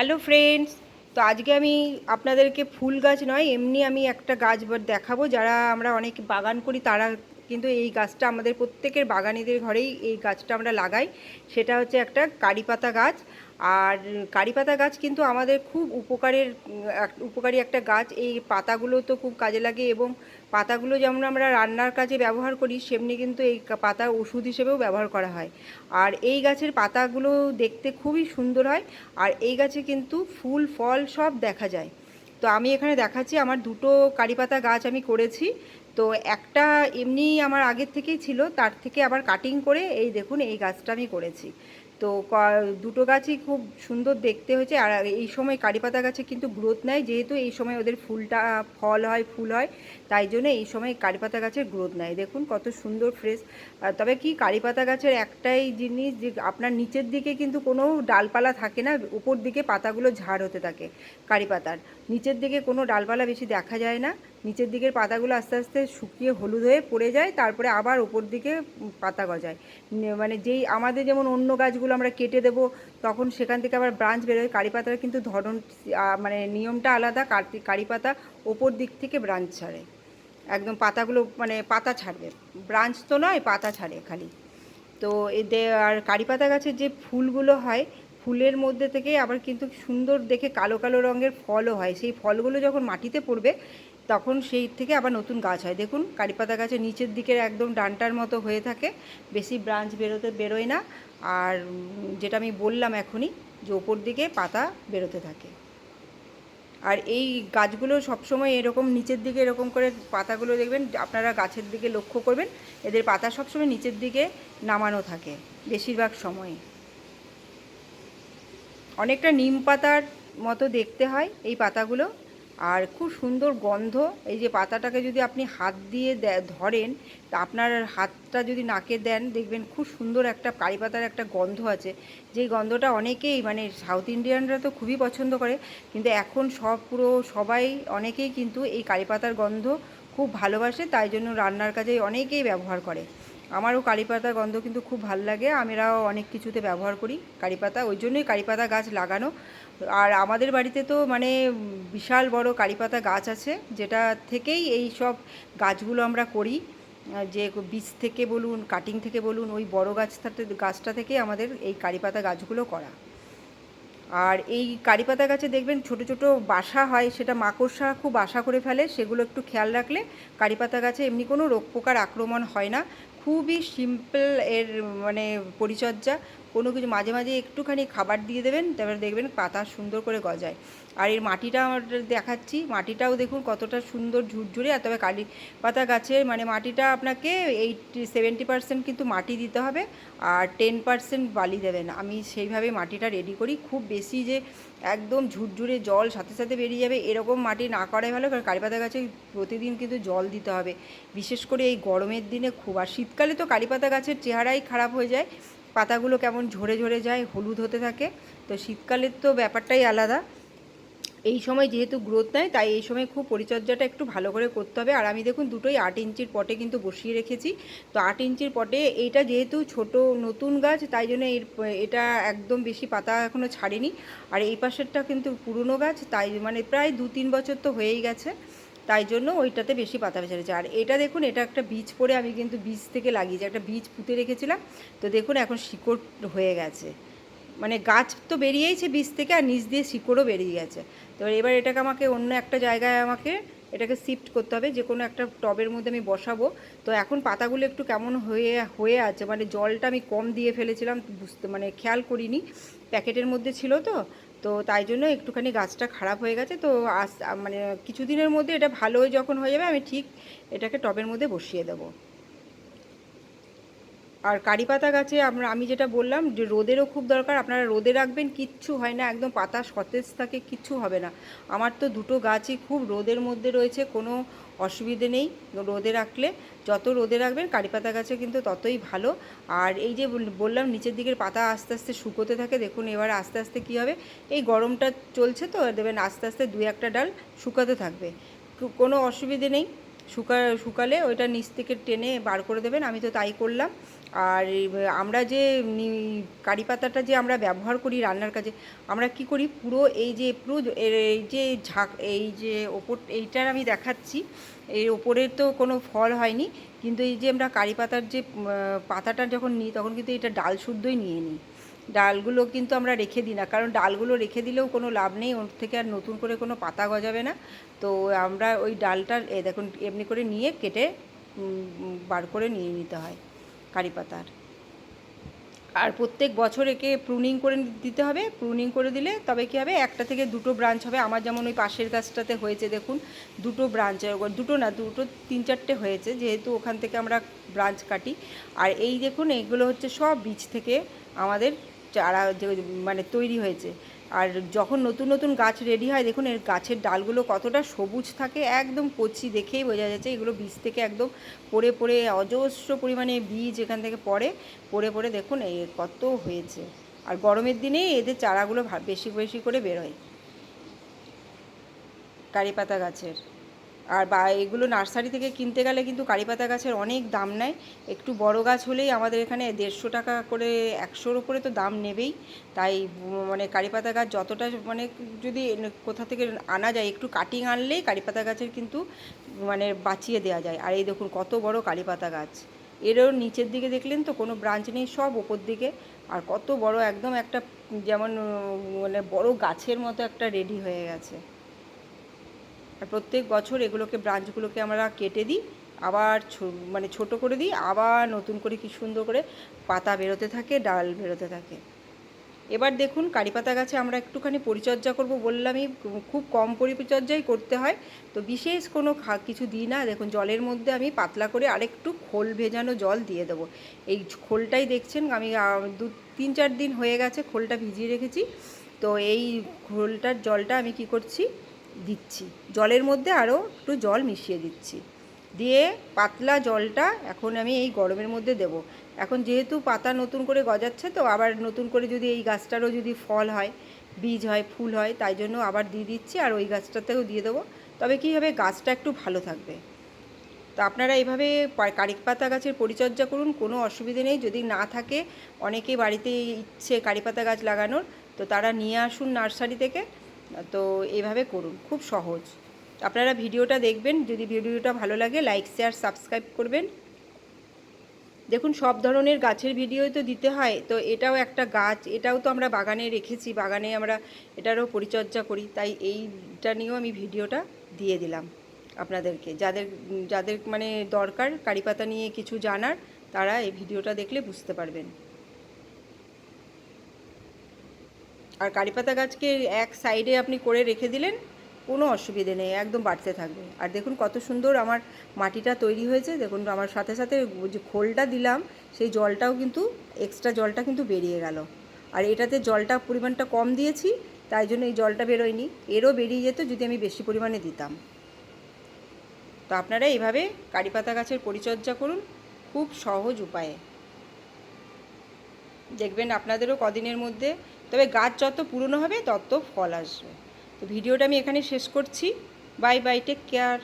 Hello friends তো আজকে আমি আপনাদেরকে ফুল গাছ নয়, এমনি আমি একটা গাছ দেখাবো। যারা আমরা অনেক বাগান করি, তারা কিন্তু এই গাছটা আমাদের প্রত্যেকের বাগানিদের ঘরেই এই গাছটা আমরা লাগাই। সেটা হচ্ছে একটা কারি পাতা গাছ। আর কারি পাতা গাছ কিন্তু আমাদের খুব উপকারের উপকারী একটা গাছ। এই পাতাগুলো তো খুব কাজে লাগে এবং পাতাগুলো যেমন আমরা রান্নার কাজে ব্যবহার করি, সেমনি কিন্তু এই পাতা ওষুধ হিসেবেও ব্যবহার করা হয়। আর এই গাছের পাতাগুলো দেখতে খুবই সুন্দর হয়। আর এই গাছে কিন্তু ফুল, ফল সব দেখা যায়। তো আমি এখানে দেখাচ্ছি, আমার দুটো কারি পাতা গাছ আমি করেছি। তো একটা এমনি আমার আগের থেকেই ছিল, তার থেকে আবার কাটিং করে এই দেখুন, এই গাছটা আমি করেছি। তো দুটো গাছই খুব সুন্দর দেখতে হয়েছে। আর এই সময় কারি পাতা গাছে কিন্তু গ্রোথ নেয় যেহেতু এই সময় ওদের ফুলটা, ফল হয়, ফুল হয়, তাই জন্য এই সময় কারি পাতা গাছের গ্রোথ নেয় দেখুন কত সুন্দর ফ্রেশ তবে কি কারি পাতা গাছের একটাই জিনিস যে আপনার নিচের দিকে কিন্তু কোনো ডালপালা থাকে না, উপর দিকে পাতাগুলো ঝাড় হতে থাকে কারি পাতার নিচের দিকে কোনো ডালপালা বেশি দেখা যায় না। নিচের দিকের পাতাগুলো আস্তে আস্তে শুকিয়ে হলুদ হয়ে পড়ে যায়, তারপরে আবার উপর দিকে পাতা গজায়। মানে যেই, আমাদের যেমন অন্য গাছগুলো আমরা কেটে দেবো, তখন সেখান থেকে আবার ব্রাঞ্চ বেরোয়। কারি পাতার কিন্তু ধরন মানে নিয়মটা আলাদা কারি পাতা ওপর দিক থেকে ব্রাঞ্চ ছাড়ে। একদম পাতাগুলো মানে পাতা ছাড়বে। ব্রাঞ্চ তো নয়, পাতা ছাড়ে খালি। তো এতে আর কারি পাতা গাছের যে ফুলগুলো হয়, ফুলের মধ্যে থেকে আবার কিন্তু সুন্দর দেখে কালো কালো রঙের ফলও হয়। সেই ফলগুলো যখন মাটিতে পড়বে তখন সেই থেকে আবার নতুন গাছ হয়। দেখুন কারিপাতা গাছের নিচের দিকের একদম ডান্টার মতো হয়ে থাকে। বেশি ব্রাঞ্চ বেরোতে বেরোয় না। আর যেটা আমি বললাম এখনই, যে ওপর দিকে পাতা বেরোতে থাকে। আর এই গাছগুলো সবসময় এরকম নিচের দিকে এরকম করে পাতাগুলো দেখবেন, আপনারা গাছের দিকে লক্ষ্য করবেন, এদের পাতা সবসময় নিচের দিকে নামানো থাকে, বেশিরভাগ সময়ে। অনেকটা নিম পাতার মতো দেখতে হয় এই পাতাগুলো। আর খুব সুন্দর গন্ধ। এই যে পাতাটাকে যদি আপনি হাত দিয়ে ধরেন, তা আপনার হাতটা যদি নাকে দেন, দেখবেন খুব সুন্দর একটা কারি পাতার একটা গন্ধ আছে। যেই গন্ধটা অনেকেই মানে সাউথ ইন্ডিয়ানরা তো খুবই পছন্দ করে, কিন্তু এখন সব পুরো সবাই, অনেকেই কিন্তু এই কারি পাতার গন্ধ খুব ভালোবাসে, তাই জন্য রান্নার কাজে অনেকেই ব্যবহার করে। আমারও কারি পাতার গন্ধ কিন্তু খুব ভালো লাগে, আমরাও অনেক কিছুতে ব্যবহার করি কারি পাতা, ওই জন্যই কারি পাতা গাছ লাগানো। আর আমাদের বাড়িতে তো মানে বিশাল বড় কারি পাতা গাছ আছে, যেটা থেকেই এই সব গাছগুলো আমরা করি। যে বীজ থেকে বলুন কাটিং থেকে বলুন, ওই বড় গাছটাতে, গাছটা থেকে আমাদের এই কারি পাতা গাছগুলো করা। আর এই কারি পাতা গাছে দেখবেন ছোট ছোট বাসা হয়, সেটা মাকড়সা খুব বাসা করে ফেলে, সেগুলো একটু খেয়াল রাখলে কারি পাতা গাছে এমনি কোনো রোগ পোকার আক্রমণ হয় না। খুবই সিম্পল এর মানে পরিচর্যা কোনো কিছু মাঝে মাঝে একটুখানি খাবার দিয়ে দেবেন, তারপরে দেখবেন পাতা সুন্দর করে গজায়। আর এর মাটিটা দেখাচ্ছি, মাটিটাও দেখুন কতটা সুন্দর ঝুরঝুরে আর তবে কালি পাতা গাছের মানে মাটিটা আপনাকে এইটি সেভেন্টি পার্সেন্ট কিন্তু মাটি দিতে হবে, আর টেন পার্সেন্ট বালি দেবেন। আমি সেইভাবে মাটিটা রেডি করি, খুব বেশি যে একদম ঝুরঝুরে জল সাথে সাথে বেরিয়ে যাবে, এরকম মাটি না করাই ভালো, কারণ কারি পাতা গাছে প্রতিদিন কিন্তু জল দিতে হবে। বিশেষ করে এই গরমের দিনে খুব, আর শীতকালে তো কারি পাতা গাছের চেহারাই খারাপ হয়ে যায় পাতাগুলো কেমন ঝরে ঝরে যায়, হলুদ হতে থাকে। তো শীতকালের তো ব্যাপারটাই আলাদা। এই সময় যেহেতু গ্রোথ নেয় তাই এই সময় খুব পরিচর্যাটা একটু ভালো করে করতে হবে। আর আমি দেখুন দুটোই আট ইঞ্চির পটে কিন্তু বসিয়ে রেখেছি। তো আট ইঞ্চির পটে এইটা যেহেতু ছোট নতুন গাছ, তাই জন্য এর এটা একদম বেশি পাতা এখনও ছাড়েনি। আর এই পাশেরটা কিন্তু পুরনো গাছ, তাই মানে প্রায় দু তিন বছর তো হয়েই গেছে। তাই জন্য ওইটাতে বেশি পাতা বেচারেছে আর এটা দেখুন, এটা একটা বীজ পড়ে আমি কিন্তু বীজ থেকে লাগিয়েছি, একটা বীজ পুঁতে রেখেছিলাম। তো দেখুন, এখন শিকড় হয়ে গেছে। মানে গাছ তো বেরিয়েইছে বীজ থেকে, আর নিচ দিয়ে শিকড়ও বেরিয়ে গেছে। তো এবার এটাকে আমাকে অন্য একটা জায়গায় আমাকে, এটাকে শিফট করতে হবে। যে কোনো একটা টবের মধ্যে আমি বসাবো। তো এখন পাতাগুলো একটু কেমন হয়ে হয়ে আছে? মানে জলটা আমি কম দিয়ে ফেলেছিলাম, বুঝতে মানে খেয়াল করিনি। প্যাকেটের মধ্যে ছিল তো তো তাই জন্য একটুখানি গাছটা খারাপ হয়ে গেছে। তো আস মানে কিছুদিনের মধ্যে এটা ভালো যখন হয়ে যাবে, আমি ঠিক এটাকে টবের মধ্যে বসিয়ে দেবো। আর কারি পাতা গাছে আমরা, আমি যেটা বললাম যে রোদেরও খুব দরকার, আপনারা রোদে রাখবেন, কিচ্ছু হয় না, একদম পাতা সতেজ থাকে, কিচ্ছু হবে না। আমার তো দুটো গাছই খুব রোদের মধ্যে রয়েছে, কোনো অসুবিধে নেই, রোদে রাখলে যত রোদে রাখবেন কারি পাতা গাছে কিন্তু ততই ভালো। আর এই যে বললাম নিচের দিকের পাতা আস্তে আস্তে শুকোতে থাকে, দেখুন এবার আস্তে আস্তে কী হবে, এই গরমটা চলছে তো, দেবেন আস্তে আস্তে দুই একটা ডাল শুকাতে থাকবে। কোনো অসুবিধে নেই। শুকা, শুকালে ওইটা নিচ থেকে টেনে বার করে দেবেন, আমি তো তাই করলাম। আর আমরা যে কারি পাতাটা যে আমরা ব্যবহার করি রান্নার কাজে, আমরা কি করি, পুরো এই যে, পুরো এই যে ঝাঁক, এই যে ওপর, এইটার আমি দেখাচ্ছি, এর ওপরে তো কোনো ফল হয়নি, কিন্তু এই যে আমরা কারি পাতার যে পাতাটা যখন নিই, তখন কিন্তু এটা ডাল শুদ্ধই নিয়ে নিই। ডালগুলো কিন্তু আমরা রেখে দিই না, কারণ ডালগুলো রেখে দিলেও কোনো লাভ নেই, ওর থেকে আর নতুন করে কোনো পাতা গজাবে না। তো আমরা ওই ডালটা দেখুন, এমনি করে নিয়ে কেটে বার করে নিয়ে নিতে হয় কারি পাতার। আর প্রত্যেক বছর একে প্রুনিং করে দিতে হবে। প্রুনিং করে দিলে তবে কী হবে, একটা থেকে দুটো ব্রাঞ্চ হবে। আমার যেমন ওই পাশের গাছটাতে হয়েছে, দেখুন, দুটো ব্রাঞ্চ দুটো না, দুটো, তিন চারটে হয়েছে, যেহেতু ওখান থেকে আমরা ব্রাঞ্চ কাটি। আর এই দেখুন এইগুলো হচ্ছে সব বীজ থেকে আমাদের চারা যে মানে তৈরি হয়েছে। আর যখন নতুন নতুন গাছ রেডি হয়, দেখুন এর গাছের ডালগুলো কতটা সবুজ থাকে, একদম কচি দেখেই বোঝা যাচ্ছে। এগুলো বীজ থেকে একদম পড়ে পড়ে অজস্র পরিমাণে বীজ এখান থেকে পড়ে পড়ে পড়ে দেখুন এই কত হয়েছে। আর গরমের দিনে এদের চারাগুলো বেশি বেশি করে বেরোয়। কারি পাতা গাছের। আর বা এগুলো নার্সারি থেকে কিনতে গেলে কিন্তু কারিপাতা গাছের অনেক দাম নেয়। একটু বড় গাছ হলেই আমাদের এখানে দেড়শো টাকা করে একশোর ওপরে তো দাম নেবেই। তাই মানে কারিপাতা গাছ যতটা মানে যদি কোথা থেকে আনা যায়, একটু কাটিং আনলেই কারিপাতা গাছের কিন্তু মানে বাঁচিয়ে দেওয়া যায়। আর এই দেখুন কত বড় কারিপাতা গাছ। এরও নিচের দিকে দেখলেন তো কোনো ব্রাঞ্চ নেই, সব ওপর দিকে। আর কত বড় একদম একটা যেমন মানে বড় গাছের মতো একটা রেডি হয়ে গেছে। আর প্রত্যেক বছর এগুলোকে ব্রাঞ্চগুলোকে আমরা কেটে দিই, আবার মানে ছোট করে দিই, আবার নতুন করে কি সুন্দর করে পাতা বেরোতে থাকে, ডাল বেরোতে থাকে। এবার দেখুন কারি পাতা গাছে আমরা একটুখানি পরিচর্যা করব বললামই, খুব কম পরিচর্যাই করতে হয়। তো বিশেষ কোনো কিছু দিই না, দেখুন জলের মধ্যে আমি পাতলা করে আরেকটু খোল ভেজানো জল দিয়ে দেবো। এই খোলটাই দেখছেন, আমি দু, তিন চার দিন হয়ে গেছে খোলটা ভিজিয়ে রেখেছি। তো এই খোলটার জলটা আমি কি করছি দিচ্ছি। জলের মধ্যে আরও একটু জল মিশিয়ে দিচ্ছি। দিয়ে পাতলা জলটা এখন আমি এই গরমের মধ্যে দেব। এখন যেহেতু পাতা নতুন করে গজাচ্ছে, তো আবার নতুন করে যদি এই গাছটারও যদি ফল হয়, বীজ হয়, ফুল হয়, তাই জন্য আবার দিয়ে দিচ্ছি আর ওই গাছটাতেও দিয়ে দেবো। তবে কী হবে, গাছটা একটু ভালো থাকবে। তো আপনারা এইভাবে পা- কারি পাতা গাছের পরিচর্যা করুন, কোনো অসুবিধে নেই। যদি না থাকে, অনেকে বাড়িতে ইচ্ছে কারি পাতা গাছ লাগানোর, তো তারা নিয়ে আসুন নার্সারি থেকে। তো এইভাবে করুন, খুব সহজ। আপনারা ভিডিওটা দেখবেন, যদি ভিডিওটা ভালো লাগে লাইক শেয়ার সাবস্ক্রাইব করবেন। দেখুন, সব ধরনের গাছের ভিডিওই তো দিতে হয়, তো এটাও একটা গাছ, এটাও তো আমরা বাগানে রেখেছি, বাগানে আমরা এটারও পরিচর্যা করি, তাই এইটা নিয়েও আমি ভিডিওটা দিয়ে দিলাম আপনাদেরকে। যাদের যাদের মানে দরকার, কারি পাতা নিয়ে কিছু জানার, তারা এই ভিডিওটা দেখলে বুঝতে পারবেন। আর কারি পাতা গাছকে এক সাইডে আপনি করে রেখে দিলেন, কোনো অসুবিধে নেই, একদম বাড়তে থাকবে। আর দেখুন কত সুন্দর আমার মাটিটা তৈরি হয়েছে, দেখুন আমার সাথে সাথে যে খোলটা দিলাম, সেই জলটাও কিন্তু এক্সট্রা জলটা কিন্তু বেরিয়ে গেল। আর এটাতে জলটা পরিমাণটা কম দিয়েছি, তাই জন্য এই জলটা বেরোয়নি, এরও বেরিয়ে যেত যদি আমি বেশি পরিমাণে দিতাম। তো আপনারা এইভাবে কারি পাতা গাছের পরিচর্যা করুন, খুব সহজ উপায়ে। দেখবেন আপনাদেরও কদিনের মধ্যে তবে গাছ যত পুরনো হবে তত ফল আসবে। তো ভিডিওটা আমি এখানে শেষ করছি। Bye bye take care